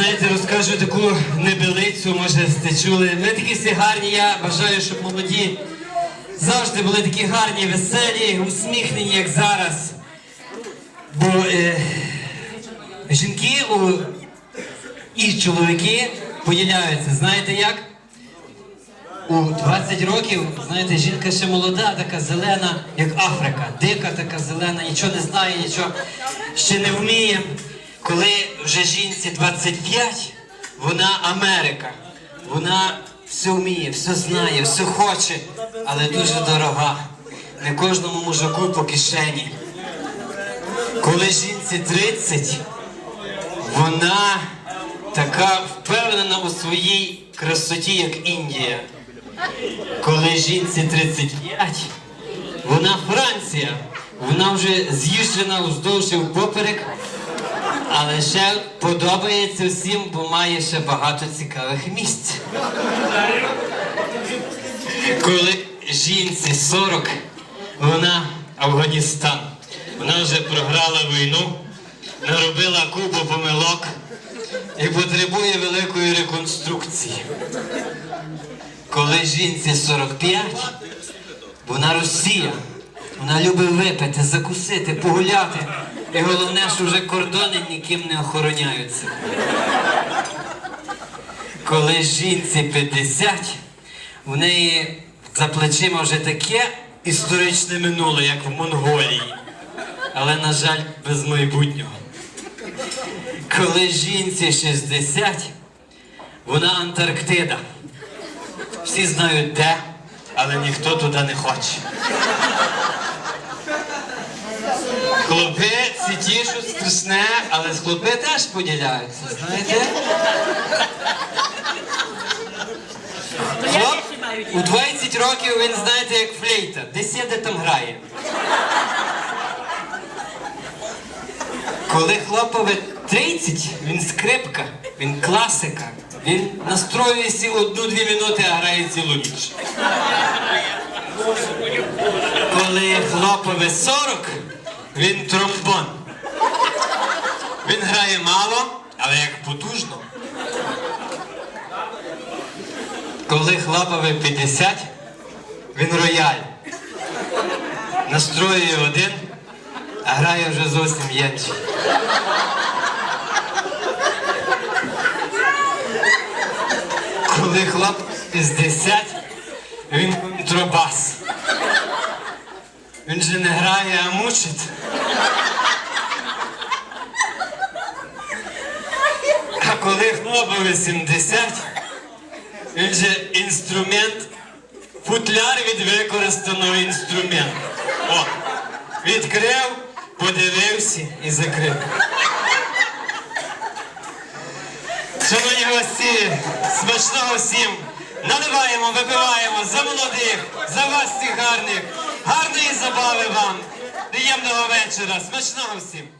знаєте, розкажу таку небелицю, може, сте чули. Ми такі всі гарні, я бажаю, щоб молоді завжди були такі гарні, веселі, усміхнені, як зараз. Бо е, жінки у, і чоловіки поділяються, знаєте як? У 20 років, знаєте, жінка ще молода, така зелена, як Африка, дика така зелена, нічого не знає, нічого ще не вміє. Коли вже жінці 25, вона Америка. Вона все вміє, все знає, все хоче, але дуже дорога. Не кожному мужику по кишені. Коли жінці 30, вона така впевнена у своїй красоті, як Індія. Коли жінці 35, вона Франція. Вона вже з'їжджена уздовж і впоперек, але ще подобається всім, бо має ще багато цікавих місць. Коли жінці 40, вона Афганістан. Вона вже програла війну, наробила купу помилок і потребує великої реконструкції. Коли жінці 45, вона Росія. Вона любить випити, закусити, погуляти. І головне, що вже кордони ніким не охороняються. Коли жінці 50, в неї за плечима вже таке історичне минуле, як в Монголії. Але, на жаль, без майбутнього. Коли жінці 60, вона Антарктида. Всі знають де, але ніхто туди не хоче. Хлопи ці тішуть страшне, але з хлопи теж поділяються, знаєте? Хлоп у 20 років він, знаєте, як флейта. Де сіде, там грає. Коли хлопове 30, він скрипка, він класика. Він настроюється одну-дві минути, а грає цілу ніч. Коли хлопове 40, він тромбон. Він грає мало, але як потужно. Коли хлопове 50, він рояль. Настроює один, а грає вже зовсім інший. Коли хлоп 50, він контрабас. Він же не грає, а мучить. А коли хлопу 80, він же інструмент, футляр від використаного інструменту. Відкрив, подивився і закрив. Шановні гості, смачного всім! Наливаємо, випиваємо за молодих, за вас всіх гарних, забави вам, приємного вечора, смачного всім!